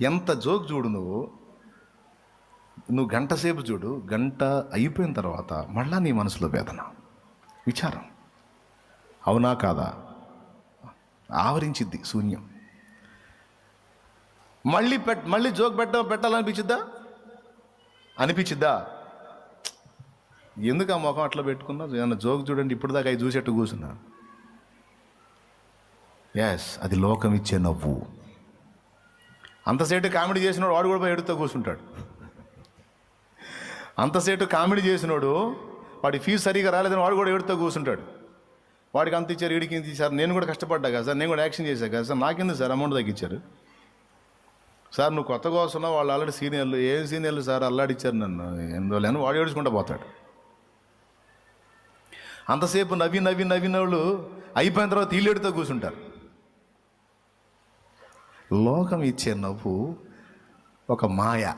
ఎంత జోక్ చూడు నువ్వు. నువ్వు గంట సేపు చూడు గంట అయిపోయిన తర్వాత మళ్ళా నీ మనసులో వేదన విచారం. అవునా కాదా? ఆవరించిద్ది శూన్యం. మళ్ళీ పెట్ మళ్ళీ జోక్ పెట్ట పెట్టాలనిపించిద్దా? అనిపించిద్దా? ఎందుకు ఆ ముఖం అట్లా పెట్టుకున్నా ఏమన్నా జోక్ చూడండి ఇప్పుడు దాకా అవి చూసేట్టు కూర్చున్నా. ఎస్ అది లోకం ఇచ్చే నవ్వు. అంతసేటు కామెడీ చేసినోడు వాడు కూడా పోయి ఎడుతూ కూర్చుంటాడు. అంతసేటు కామెడీ చేసినోడు వాడి ఫీజు సరిగా రాలేదని వాడు కూడా ఎడుతూ కూర్చుంటాడు. వాడికి అంత ఇచ్చారు వీడికి ఇంత ఇచ్చారు నేను కూడా కష్టపడ్డా కదా సార్ నేను కూడా యాక్షన్ చేశాను కదా సార్ నాకెందుకు సార్ అమౌంట్ తగ్గించారు సార్ నువ్వు కొత్తగా వస్తున్నావు వాళ్ళు ఆల్రెడీ సీనియర్లు ఏం సీనియర్లు సార్ అల్లాడిచ్చారు నన్ను ఎందువల్ల అని వాడు ఏడుచుకుంటూ పోతాడు. అంతసేపు నవ్వి నవ్వి నవ్విన వాళ్ళు అయిపోయిన తర్వాత ఈలేడుతో కూర్చుంటారు. లోకం ఇచ్చే నవ్వు ఒక మాయ.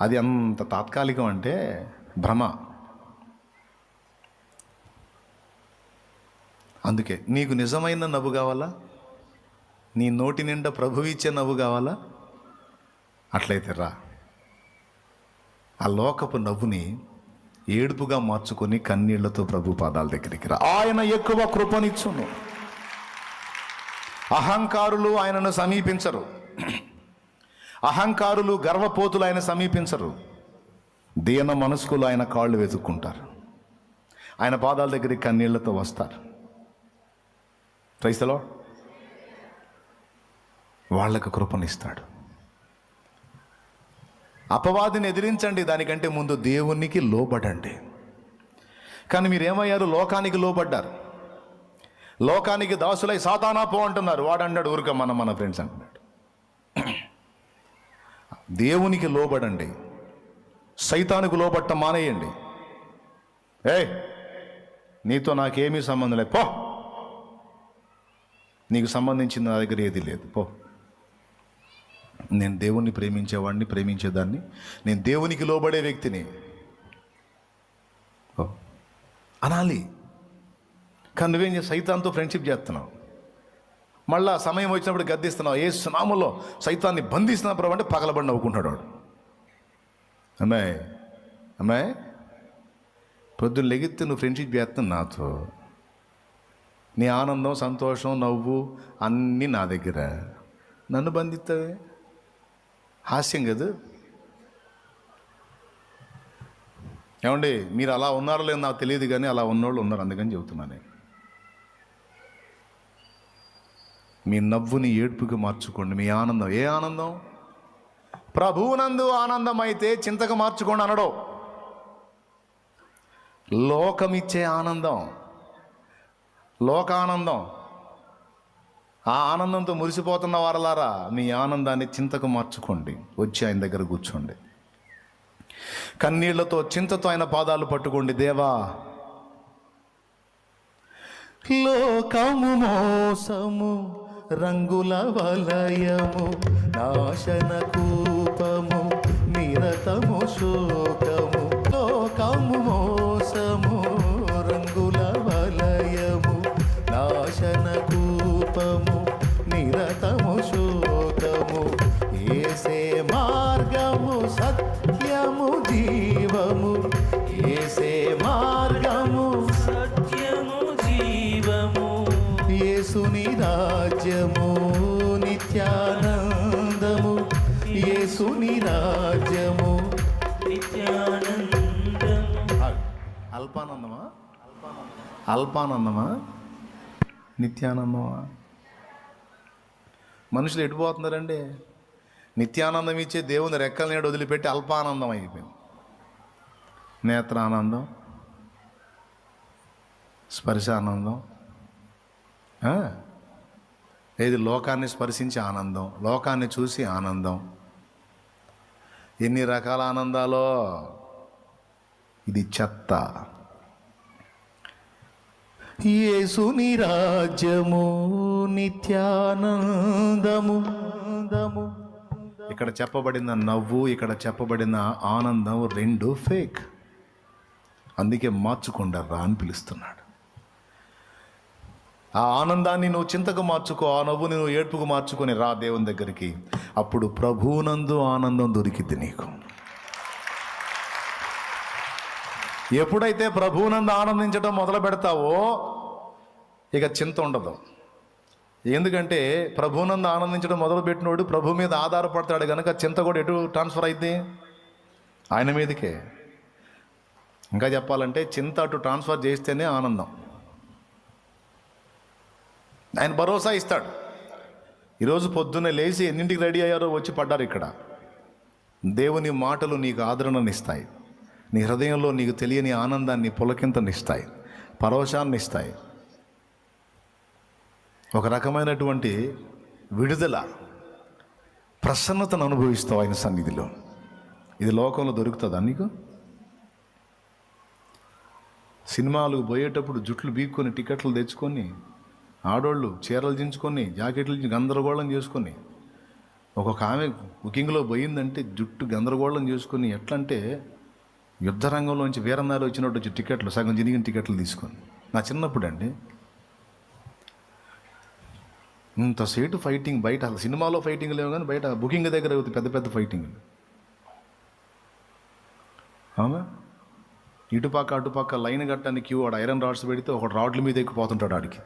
అది అంత తాత్కాలికం అంటే భ్రమ. అందుకే నీకు నిజమైన నవ్వు కావాలా? నీ నోటి నిండా ప్రభు ఇచ్చే నవ్వు కావాలా? అట్లయితే రా. ఆ లోకపు నవ్వుని ఏడుపుగా మార్చుకొని కన్నీళ్ళతో ప్రభు పాదాల దగ్గరికి రా. ఆయన ఎక్కువ కృపనిచ్చును. అహంకారులు ఆయనను సమీపించరు. అహంకారులు గర్వపోతులు ఆయన సమీపించరు. దీన మనస్కులు ఆయన కాళ్ళు వెతుక్కుంటారు. ఆయన పాదాల దగ్గరికి కన్నీళ్ళతో వస్తారు. క్రైస్తలో వాళ్ళకు కృపనిస్తాడు. అపవాదిని ఎదిరించండి దానికంటే ముందు దేవునికి లోబడండి. కానీ మీరేమయ్యారు? లోకానికి లోబడ్డారు. లోకానికి దాసులై సాతానా పో అంటున్నారు. వాడు అన్నాడు ఊరిక మన మన ఫ్రెండ్స్ అంటున్నాడు. దేవునికి లోబడండి. సైతానికి లోబట్ట మానేయండి. ఏ నీతో నాకేమీ సంబంధం లేదు. పో! నీకు సంబంధించిన నా దగ్గర ఏది లేదు. పో! నేను దేవుణ్ణి ప్రేమించేవాడిని ప్రేమించేదాన్ని నేను దేవునికి లోబడే వ్యక్తిని. ఓ అనాలి. కానీ నువ్వేం చేసి సైతాన్తో ఫ్రెండ్షిప్ చేస్తున్నావు. మళ్ళా సమయం వచ్చినప్పుడు గద్దిస్తున్నావు ఏ సునాములో సైతాన్ని బంధిస్తున్నా ప్రభు అంటే పగలబడి నవ్వుకుంటాడు వాడు. అమ్మాయి అమ్మాయి పొద్దున్న లెగితే నువ్వు ఫ్రెండ్షిప్ చేస్తున్నావు నాతో. నీ ఆనందం సంతోషం నవ్వు అన్నీ నా దగ్గర. నన్ను బంధిస్తావే? హాస్యం కదా. ఏమండి మీరు అలా ఉన్నారో లేదో నాకు తెలియదు కానీ అలా ఉన్నోళ్ళు ఉన్నారు అందుకని చెబుతున్నాను నేను. మీ నవ్వుని ఏడుపుగా మార్చుకోండి. మీ ఆనందం. ఏ ఆనందం? ప్రభువునందు ఆనందం అయితే చింతకు మార్చుకోండి అనడం. లోకమిచ్చే ఆనందం. లోకానందం. ఆ ఆనందంతో మురిసిపోతున్న వారలారా మీ ఆనందాన్ని చింతకు మార్చుకోండి. వచ్చి ఆయన దగ్గర కూర్చోండి. కన్నీళ్ళతో చింతతో ఆయన పాదాలు పట్టుకోండి. దేవా లోకము మోసము రంగుల వలయము నాశన కూపము నిరతము శో అల్పానందమా? నిత్యానందమా? మనుషులు ఎడిపోతున్నారండి నిత్యానందం ఇచ్చే దేవుని రెక్కల నేడు వదిలిపెట్టి అల్పానందం అయిపోయింది. నేత్రానందం స్పర్శానందం ఆనందం ఏది లోకాన్ని స్పర్శించి ఆనందం లోకాన్ని చూసి ఆనందం. ఎన్ని రకాల ఆనందాలో? ఇది చెత్త. యేసుని రాజ్యము నిత్యానందము ఇక్కడ చెప్పబడిన నవ్వు ఇక్కడ చెప్పబడిన ఆనందం రెండు ఫేక్ అందుకే మార్చుకుండర్రా అని పిలుస్తున్నాడు. ఆ ఆనందాన్ని నువ్వు చింతకు మార్చుకో ఆ నవ్వుని నువ్వు ఏడ్పుకు మార్చుకొని రా దేవుని దగ్గరికి. అప్పుడు ప్రభువునందు ఆనందం దొరికిద్ది నీకు. ఎప్పుడైతే ప్రభువునందు ఆనందించడం మొదలు పెడతావో ఇక చింత ఉండదు. ఎందుకంటే ప్రభువునందు ఆనందించడం మొదలుపెట్టినోడు ప్రభు మీద ఆధారపడతాడు కనుక చింత కూడా ఎటు ట్రాన్స్ఫర్ అయింది ఆయన మీదకే. ఇంకా చెప్పాలంటే చింత అటు ట్రాన్స్ఫర్ చేస్తేనే ఆనందం. ఆయన భరోసా ఇస్తాడు. ఈరోజు పొద్దున్నే లేచి ఎన్నింటికి రెడీ అయ్యారో వచ్చి పడ్డారు ఇక్కడ. దేవుని మాటలు నీకు ఆదరణనిస్తాయి. నీ హృదయంలో నీకు తెలియని ఆనందాన్ని పులకింతనిస్తాయి పరవశాన్ని ఇస్తాయి ఒక రకమైనటువంటి విడుదల ప్రసన్నతను అనుభవిస్తావు ఆయన సన్నిధిలో. ఇది లోకంలో దొరుకుతుందా నీకు? సినిమాలు పోయేటప్పుడు జుట్లు బీక్కొని టికెట్లు తెచ్చుకొని ఆడోళ్ళు చీరలు దించుకొని జాకెట్లు గందరగోళం చేసుకొని ఒక్కొక్క ఆమె బుకింగ్లో పోయిందంటే జుట్టు గందరగోళం చేసుకొని ఎట్లంటే యుద్ధ రంగంలోంచి వీరన్నాలు వచ్చినట్టు వచ్చి టికెట్లు సగం జినిగిన టికెట్లు తీసుకొని. నా చిన్నప్పుడు అండి ఇంతసేటు ఫైటింగ్ బయట అసలు సినిమాలో ఫైటింగ్ లేవు కానీ బయట బుకింగ్ దగ్గర అవుతుంది పెద్ద పెద్ద ఫైటింగ్ అవునా? ఇటుపక్క అటుపక్క లైన్ కట్టడానికి క్యూ వాడు ఐరన్ రాడ్స్ పెడితే ఒక రాడ్ల మీద ఎక్కిపోతుంటాడు ఆడికి.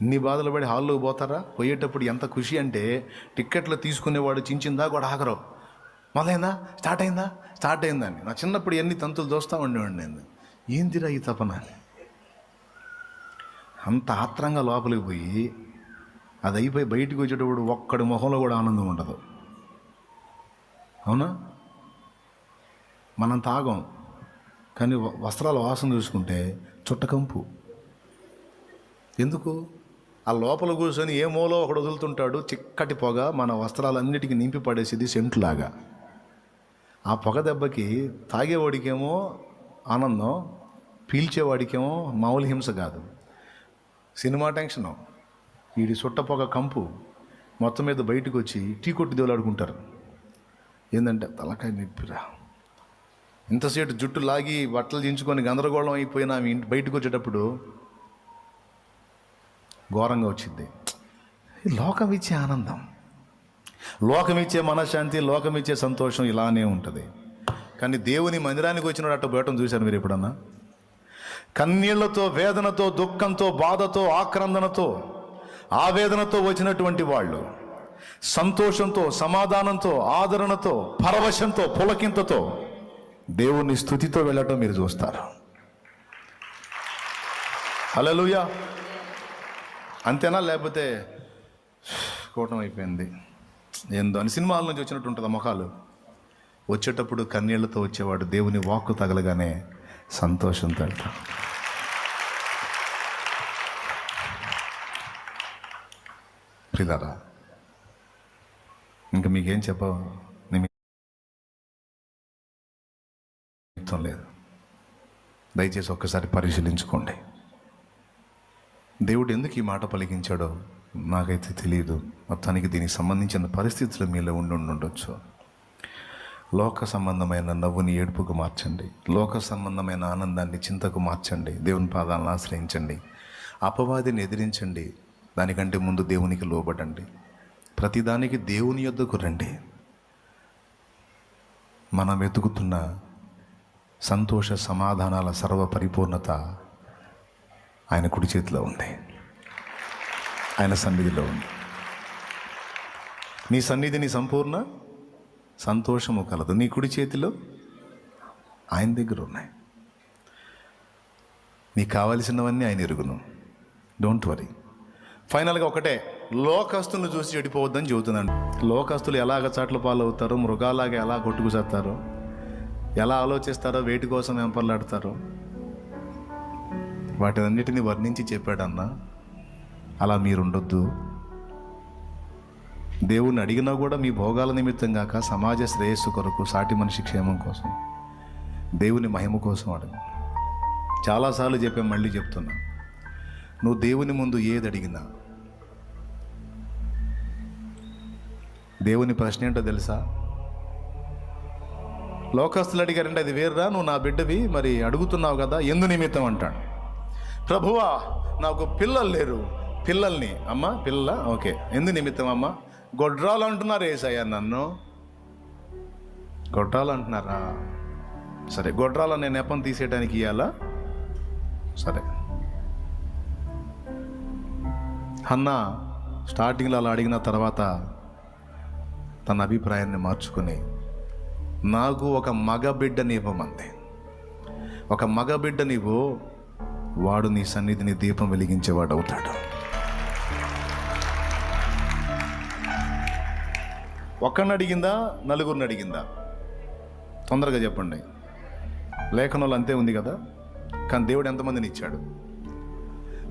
ఇన్ని బాధలు పడి హాల్లోకి పోతారా? పోయేటప్పుడు ఎంత ఖుషి అంటే టిక్కెట్లు తీసుకునేవాడు చించిందా కూడా ఆగరావు మొదలైందా? స్టార్ట్ అయిందా? స్టార్ట్ అయిందా అని నా చిన్నప్పుడు ఎన్ని తంతులు దోస్తా ఉండేవాడిని నేను. ఏందిరా ఈ తపన? అంత ఆత్రంగా లోపలికి పోయి అది అయిపోయి బయటకు వచ్చేటప్పుడు ఒక్కడి మొహంలో కూడా ఆనందం ఉండదు. అవునా? మనం తాగం కానీ వస్త్రాల వాసన చూసుకుంటే చుట్టకంపు ఎందుకు? ఆ లోపల కూర్చొని ఏ మూలో ఒకడు వదులుతుంటాడు? చిక్కటి పొగ మన వస్త్రాలన్నిటికీ నింపి పడేసేది సెంట్లాగా. ఆ పొగ దెబ్బకి తాగేవాడికేమో ఆనందం పీల్చేవాడికేమో మామూలు హింస కాదు. Cinema tension. వీడి సుట్ట పొగ కంపు మొత్తం మీద బయటకు వచ్చి టీ కొట్టి దేవులాడుకుంటారు ఏంటంటే తలకాయ నొప్పిరా. ఇంతసేపు జుట్టు లాగి బట్టలు దించుకొని గందరగోళం అయిపోయినా ఇంటి బయటకు వచ్చేటప్పుడు ఘోరంగా వచ్చింది లోకం ఇచ్చే ఆనందం. లోకమిచ్చే మనశ్శాంతి లోకమిచ్చే సంతోషం ఇలానే ఉంటుంది. కానీ దేవుని మందిరానికి వచ్చినాడు అట్ట బయటం చూశారు మీరు ఎప్పుడన్నా? కన్నీళ్ళతో వేదనతో దుఃఖంతో బాధతో ఆక్రందనతో ఆవేదనతో వచ్చినటువంటి వాళ్ళు సంతోషంతో సమాధానంతో ఆదరణతో పరవశంతో పులకింతతో దేవుని స్థుతితో వెళ్ళటం మీరు చూస్తారు. హల్లెలూయా. అంతేనా? లేకపోతే కూటం అయిపోయింది ఏందో అని సినిమాల నుంచి వచ్చినట్టు ఉంటుంది ఆ ముఖాలు వచ్చేటప్పుడు కన్నీళ్ళతో వచ్చేవాడు దేవుని వాక్కు తగలగానే సంతోషంతో వెళ్తాడు ప్రిదారా ఇంకా మీకేం చెప్ప నిమిత్తం లేదు. దయచేసి ఒక్కసారి పరిశీలించుకోండి. దేవుడు ఎందుకు ఈ మాట పలికించాడో నాకైతే తెలియదు మొత్తానికి దీనికి సంబంధించిన పరిస్థితులు మీలో ఉండి ఉండొచ్చు. లోక సంబంధమైన నవ్వుని ఏడుపుకు మార్చండి. లోక సంబంధమైన ఆనందాన్ని చింతకు మార్చండి. దేవుని పాదాలను ఆశ్రయించండి. అపవాదిని ఎదిరించండి. దానికంటే ముందు దేవునికి లోబడండి. ప్రతిదానికి దేవుని యొద్దకు రండి. మనం వెతుకుతున్న సంతోష సమాధానాల సర్వ పరిపూర్ణత ఆయన కుడి చేతిలో ఉంది. ఆయన సన్నిధిలో ఉంది నీ సన్నిధిని సంపూర్ణ సంతోషము కలదు. నీ కుడి చేతిలో ఆయన దగ్గర ఉన్నాయి. నీకు కావలసినవన్నీ ఆయన ఎరుగును. డోంట్ వరీ ఫైనల్గా ఒకటే లోకస్తులను చూసి చెడిపోవద్దని చెబుతున్నాను లోకస్తులు ఎలాగ చాట్ల పాలవుతారో మృగాలాగా ఎలా కొట్టుకు చేస్తారో ఎలా ఆలోచిస్తారో వేటి కోసం వెంపర్లాడతారో వాటినన్నిటిని వర్ణించి చెప్పాడన్నా అలా మీరుండొద్దు. దేవుణ్ణి అడిగినా కూడా మీ భోగాల నిమిత్తం కాక సమాజ శ్రేయస్సు కొరకు సాటి మనిషి క్షేమం కోసం దేవుని మహిమ కోసం అడుగు. చాలాసార్లు చెప్పాం మళ్ళీ చెప్తున్నా. నువ్వు దేవుని ముందు ఏది అడిగినా దేవుని ప్రశ్న ఏంటో తెలుసా? లోకస్తులు అడిగారంటే అది వేరురా నువ్వు నా బిడ్డవి మరి అడుగుతున్నావు కదా ఎందు నిమిత్తం అంటాడు. ప్రభువా నాకు పిల్లలు లేరు. పిల్లల్ని. అమ్మ పిల్ల? ఓకే. ఎందు నిమిత్తం అమ్మ? గొడ్రాలు అంటున్నారు ఏసయ్య నన్ను. గొడ్రాలు అంటున్నారా? సరే గొడ్రాల నేను నెపం తీసేయడానికి ఇవ్వాలా సరే. అన్న స్టార్టింగ్లో అలా అడిగిన తర్వాత తన అభిప్రాయాన్ని మార్చుకుని నాకు ఒక మగ బిడ్డని ఇవ్వమంది ఒక మగ బిడ్డ వాడు నీ సన్నిధిని దీపం వెలిగించేవాడు అవుతాడు ఒక్కడిని అడిగిందా నలుగురిని అడిగిందా తొందరగా చెప్పండి. లేఖనంలో అంతే ఉంది కదా? కానీ దేవుడు ఎంతమందిని ఇచ్చాడు?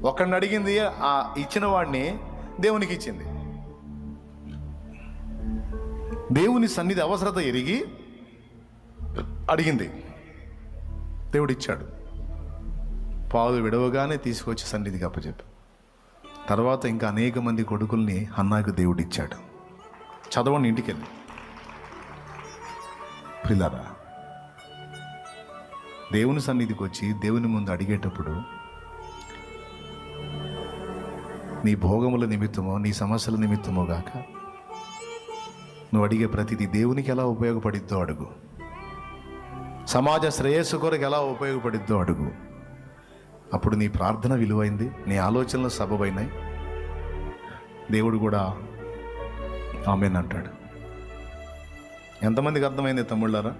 ఒకరిని అడిగింది ఆ ఇచ్చిన వాడిని దేవునికి ఇచ్చింది. దేవుని సన్నిధి అవసరత ఎరిగి అడిగింది. దేవుడు ఇచ్చాడు. పాలు విడవగానే తీసుకొచ్చి సన్నిధికి అప్పచెప్పి. తర్వాత ఇంకా అనేక మంది కొడుకుల్ని అన్నాకు దేవుడిచ్చాడు చదవండి ఇంటికి వెళ్ళి పిల్లరా దేవుని సన్నిధికి వచ్చి దేవుని ముందు అడిగేటప్పుడు నీ భోగముల నిమిత్తమో నీ సమస్యల నిమిత్తమో గాక నువ్వు అడిగే ప్రతిదీ దేవునికి ఎలా ఉపయోగపడిద్దో అడుగు. సమాజ శ్రేయస్సు కొరకు ఎలా ఉపయోగపడిద్దో అడుగు. అప్పుడు నీ ప్రార్థన విలువైంది నీ ఆలోచనలు సబబైనాయి. దేవుడు కూడా ఆమెన్ అంటాడు. ఎంతమందికి అర్థమైంది తమ్ముళ్ళారా?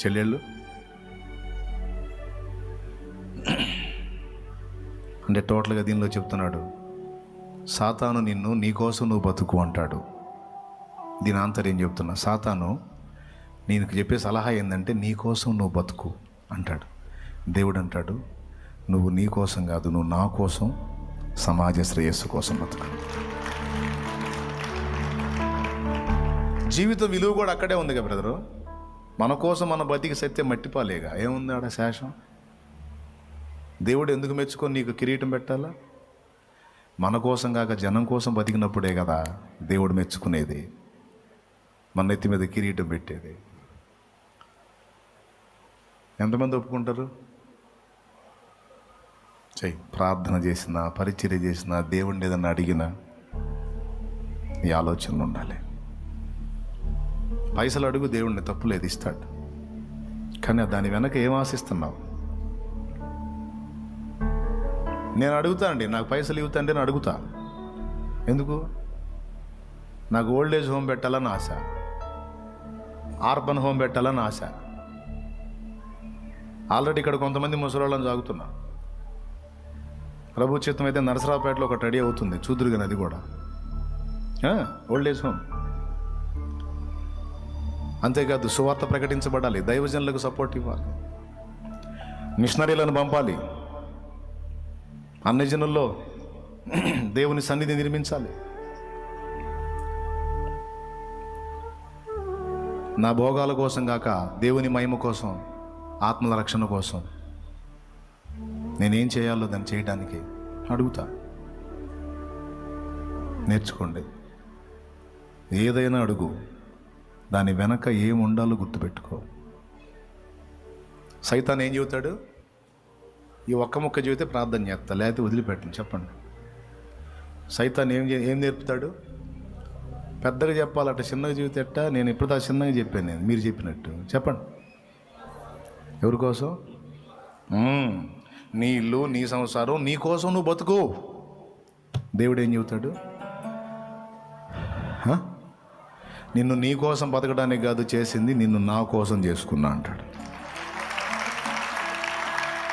చెల్లెళ్ళు? అంటే టోటల్గా దీనిలో చెప్తున్నాడు సాతాను నిన్ను నీకోసం నువ్వు బతుకు అంటాడు. దీని ఆంతర్యం చెప్తున్నా? సాతాను నేను చెప్పే సలహా ఏంటంటే నీ కోసం నువ్వు బతుకు అంటాడు. దేవుడు అంటాడు నువ్వు నీ కోసం కాదు నువ్వు నా కోసం సమాజ శ్రేయస్సు కోసం బతుకు జీవిత విలువ కూడా అక్కడే ఉంది కదా బ్రదరు? మన కోసం మన బతికి సత్యం మట్టిపాలేగా? ఏముంది ఆడ శేషం దేవుడు ఎందుకు మెచ్చుకొని నీకు కిరీటం పెట్టాలా? మన కోసం కాక జనం కోసం బతికినప్పుడే కదా దేవుడు మెచ్చుకునేది. మన నెత్తి మీద కిరీటం పెట్టేది. ఎంతమంది ఒప్పుకుంటారు? చెయ్యి ప్రార్థన చేసినా పరిచర్య చేసినా దేవుడిని ఏదన్నా అడిగినా ఈ ఆలోచనలు ఉండాలి. పైసలు అడుగు దేవుడిని తప్పులేదు ఇస్తాడు. కానీ దాని వెనక ఏం ఆశిస్తున్నావు? నేను అడుగుతానండి నాకు పైసలు ఇవ్వుతండి నేను అడుగుతా. ఎందుకు? నాకు ఓల్డ్ ఏజ్ హోమ్ పెట్టాలని ఆశ. ఆర్బన్ హోమ్ పెట్టాలని ఆశ. ఆల్రెడీ ఇక్కడ కొంతమంది ముసలాళ్ళని సాగుతున్నా ప్రభు చిత్తం అయితే నరసరావుపేటలో ఒకటి రెడీ అవుతుంది చూదురుగా అది కూడా. ఓల్డ్ ఏజ్ హోమ్ అంతేకాదు సువార్త ప్రకటించబడాలి దైవజనులకు సపోర్ట్ ఇవ్వాలి. మిషనరీలను పంపాలి. అన్ని జనుల్లో దేవుని సన్నిధి నిర్మించాలి. నా భోగాల కోసం కాక దేవుని మహిమ కోసం ఆత్మల రక్షణ కోసం నేనేం చేయాలో దాన్ని చేయడానికి అడుగుతా. నేర్చుకోండి. ఏదైనా అడుగు. దాని వెనక ఏం ఉండాలో గుర్తుపెట్టుకో. సైతాన్ ఏం చెబుతాడు? ఈ ఒక్క ముక్క చెబితే ప్రార్థన చేస్తా లేకపోతే వదిలిపెట్టండి చెప్పండి. సైతాన్ ఏం ఏం నేర్పుతాడు? పెద్దగా చెప్పాలట చిన్నగా చెబితేట నేను ఇప్పుడు ఆ చిన్నగా చెప్పాను నేను మీరు చెప్పినట్టు చెప్పండి. ఎవరి కోసం? నీ ఇల్లు నీ సంసారం నీ కోసం నువ్వు బతుకు. దేవుడు ఏం చెబుతాడు? నిన్ను నీ కోసం బతకడానికి కాదు చేసింది నిన్ను నా కోసం చేసుకున్నా అంటాడు.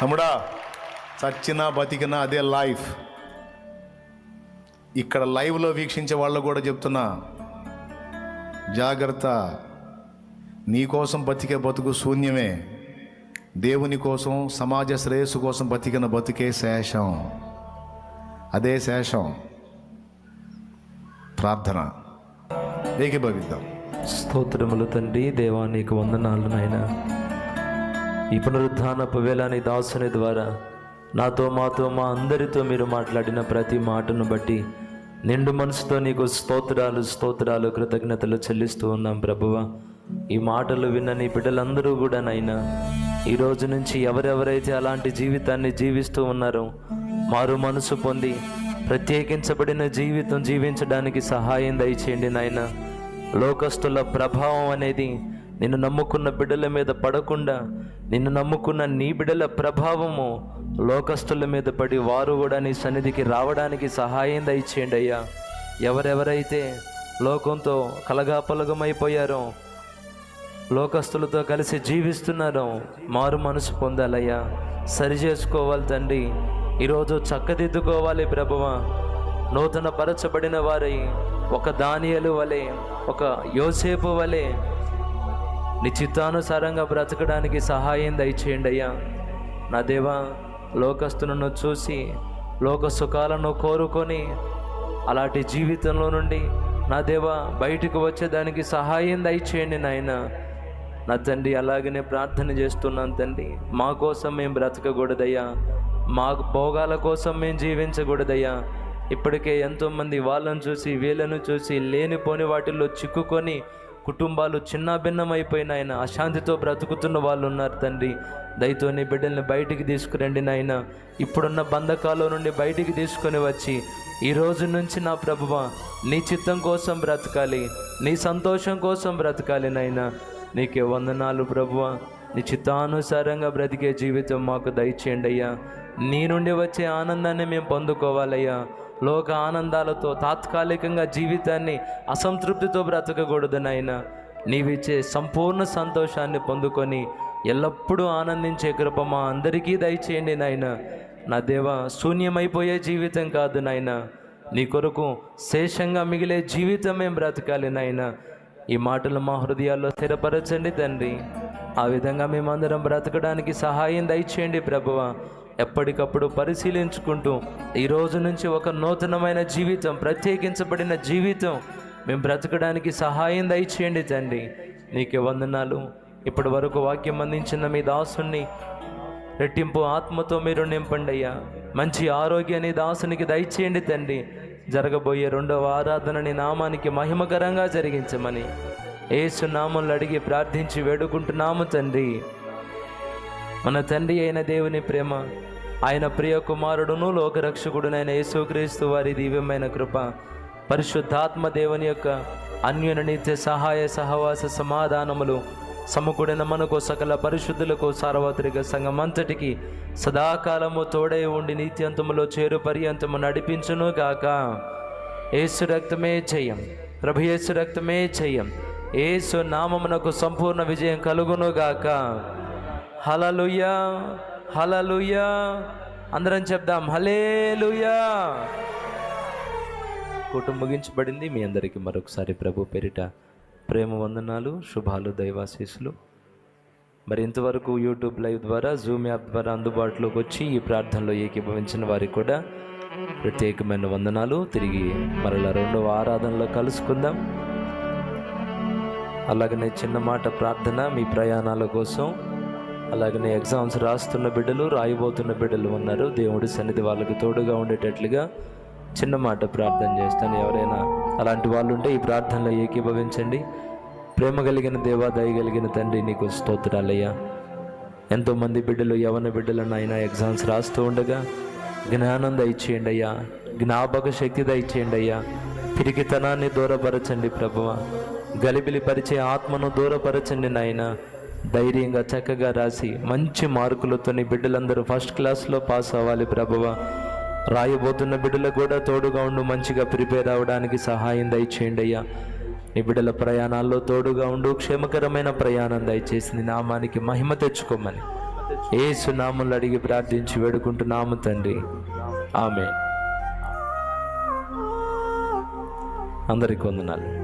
తమ్ముడా చచ్చినా బతికినా అదే లైఫ్. ఇక్కడ లైవ్లో వీక్షించే వాళ్ళు కూడా చెప్తున్నా జాగ్రత్త. నీ కోసం బతికే బతుకు శూన్యమే. దేవుని కోసం సమాజ శ్రేయస్సు కోసం బతికిన బతికే శేషం. అదే శేషం. ప్రార్థన. ఏకీభవిద్దాం. స్తోత్రములు తండ్రి దేవా నీకు వందనాలు నాయన. ఈ పునరుద్ధానపు వేళ నీ దాసుని ద్వారా నాతో మాతో మా అందరితో మీరు మాట్లాడిన ప్రతి మాటను బట్టి నిండు మనసుతో నీకు స్తోత్రాలు స్తోత్రాలు కృతజ్ఞతలు చెల్లిస్తూ ఉన్నాం ప్రభువ. ఈ మాటలు విన్న నీ బిడ్డలందరూ కూడా నైనా ఈ రోజు నుంచి ఎవరెవరైతే అలాంటి జీవితాన్ని జీవిస్తూ ఉన్నారో మారు మనసు పొంది ప్రత్యేకించబడిన జీవితం జీవించడానికి సహాయం దయచేయండి నాయన. లోకస్తుల ప్రభావం అనేది నిన్ను నమ్ముకున్న బిడ్డల మీద పడకుండా నిన్ను నమ్ముకున్న నీ బిడ్డల ప్రభావము లోకస్తుల మీద పడి వారు కూడా నీ సన్నిధికి రావడానికి సహాయం దయచేయండి అయ్యా. ఎవరెవరైతే లోకంతో కలగాపలగమైపోయారో లోకస్తులతో కలిసి జీవిస్తున్నారో మారు మనసు పొందాలయ్యా. సరి చేసుకోవాలి తండ్రి. ఈరోజు చక్కదిద్దుకోవాలి ప్రభువ. నూతన పరచబడిన వారై ఒక దానియలు వలె ఒక యోసేపు వలె నీ చిత్తానుసారంగా బ్రతకడానికి సహాయం దయచేయండి అయ్యా. నా దేవా లోకస్తులను చూసి లోక సుఖాలను కోరుకొని అలాంటి జీవితంలో నుండి నా దేవా బయటకు వచ్చేదానికి సహాయం దయచేయండి నాయన. నా తండ్రి అలాగనే ప్రార్థన చేస్తున్నాను తండ్రి. మా కోసం మేము బ్రతకకూడదయ్యా. మా భోగాల కోసం మేము జీవించకూడదయ్యా. ఇప్పటికే ఎంతోమంది వాళ్ళను చూసి వీళ్ళను చూసి లేనిపోని వాటిల్లో చిక్కుకొని కుటుంబాలు చిన్నాభిన్నమైపోయిన ఆయన అశాంతితో బ్రతుకుతున్న వాళ్ళు ఉన్నారు తండ్రి. దయతో నీ బిడ్డల్ని బయటికి తీసుకురండి నాయన. ఇప్పుడున్న బంధకాల నుండి బయటికి తీసుకొని వచ్చి ఈ రోజు నుంచి నా ప్రభువ నీ చిత్తం కోసం బ్రతకాలి. నీ సంతోషం కోసం బ్రతకాలి నాయన. నీకే వందనాలు ప్రభువ. నీ చిత్తానుసారంగా బ్రతికే జీవితం మాకు దయచేయండి అయ్యా. నీ నుండి వచ్చే ఆనందాన్ని మేము పొందుకోవాలయ్యా. లోక ఆనందాలతో తాత్కాలికంగా జీవితాన్ని అసంతృప్తితో బ్రతకకూడదు నాయన. నీవిచ్చే సంపూర్ణ సంతోషాన్ని పొందుకొని ఎల్లప్పుడూ ఆనందించే కృప మా అందరికీ దయచేయండి నాయన. నా దేవ శూన్యమైపోయే జీవితం కాదు నాయన. నీ కొరకు శేషంగా మిగిలే జీవితం మేము బ్రతకాలి నాయన. ఈ మాటలు మా హృదయాల్లో స్థిరపరచండి తండ్రి. ఆ విధంగా మేమందరం బ్రతకడానికి సహాయం దయచేయండి ప్రభువ. ఎప్పటికప్పుడు పరిశీలించుకుంటూ ఈరోజు నుంచి ఒక నూతనమైన జీవితం ప్రత్యేకించబడిన జీవితం మేము బ్రతకడానికి సహాయం దయచేయండి తండ్రి. నీకే వందనాలు. ఇప్పటి వరకు వాక్యం అందించిన మీ దాసుని రెట్టింపు ఆత్మతో మీరు నింపండి అయ్యా. మంచి ఆరోగ్యాన్ని దాసునికి దయచేయండి తండ్రి. జరగబోయే రెండవ ఆరాధనని నామానికి మహిమకరంగా జరిగించమని. ఏసు నామంలో అడిగి ప్రార్థించి వేడుకుంటున్నాము తండ్రి. మన తండ్రి అయిన దేవుని ప్రేమ ఆయన ప్రియ కుమారుడును లోకరక్షకుడునైన యేసుక్రీస్తు వారి దివ్యమైన కృప పరిశుద్ధాత్మ దేవుని యొక్క అన్యున నిత్య సహాయ సహవాస సమాధానములు సమకూడిన మనకు సకల పరిశుద్ధులకు సార్వత్రిక సంఘమంతటికి సదాకాలము తోడై ఉండి నిత్యంతములో చేరు పర్యంతము నడిపించును గాక ఏసు రక్తమే చెయ్యం ప్రభు ఏసు రక్తమే చెయ్యం ఏసు నామమునకు సంపూర్ణ విజయం కలుగునుగాక. హలలుయా హలలుయా అందరం చెప్దాం హలేలుయా కుటుంబం ముగించబడింది. మీ అందరికీ మరొకసారి ప్రభు పేరిట ప్రేమ వందనాలు శుభాలు దైవాశీస్సులు. మరి ఇంతవరకు యూట్యూబ్ లైవ్ ద్వారా జూమ్ యాప్ ద్వారా అందుబాటులోకి వచ్చి ఈ ప్రార్థనలో ఏకీభవించిన వారికి కూడా ప్రత్యేకమైన వందనాలు. తిరిగి మరలా రెండవ ఆరాధనలో కలుసుకుందాం. అలాగనే చిన్న మాట ప్రార్థన మీ ప్రయాణాల కోసం. అలాగనే ఎగ్జామ్స్ రాస్తున్న బిడ్డలు రాయబోతున్న బిడ్డలు ఉన్నారు. దేవుడి సన్నిధి వాళ్ళకి తోడుగా ఉండేటట్లుగా చిన్న మాట ప్రార్థన చేస్తాను. ఎవరైనా అలాంటి వాళ్ళు ఉంటే ఈ ప్రార్థనలో ఏకీభవించండి. ప్రేమ కలిగిన దేవా దయ కలిగిన తండ్రి నీకు స్తోత్రాలయ్యా. ఎంతోమంది బిడ్డలు యవన బిడ్డలు అయినా ఎగ్జామ్స్ రాస్తూ ఉండగా జ్ఞానం దయచేయండి అయ్యా. జ్ఞాపక శక్తి దయచేయండి అయ్యా. పిరికితనాన్ని దూరపరచండి ప్రభువ. గలిబిలి పరిచే ఆత్మను దూరపరచండి నాయన. ధైర్యంగా చక్కగా రాసి మంచి మార్కులతో నీ బిడ్డలందరూ ఫస్ట్ క్లాస్లో పాస్ అవ్వాలి ప్రభువ. రాయబోతున్న బిడ్డలకు కూడా తోడుగా ఉండు మంచిగా ప్రిపేర్ అవ్వడానికి సహాయం దయచేయండి అయ్యా. నీ బిడ్డల ప్రయాణాల్లో తోడుగా ఉండు క్షేమకరమైన ప్రయాణం దయచేసి నీ నామానికి మహిమ తెచ్చుకోమని. ఏ సునాములు అడిగి ప్రార్థించి వేడుకుంటున్నాము తండ్రి. ఆమె అందరికి వందనాలు.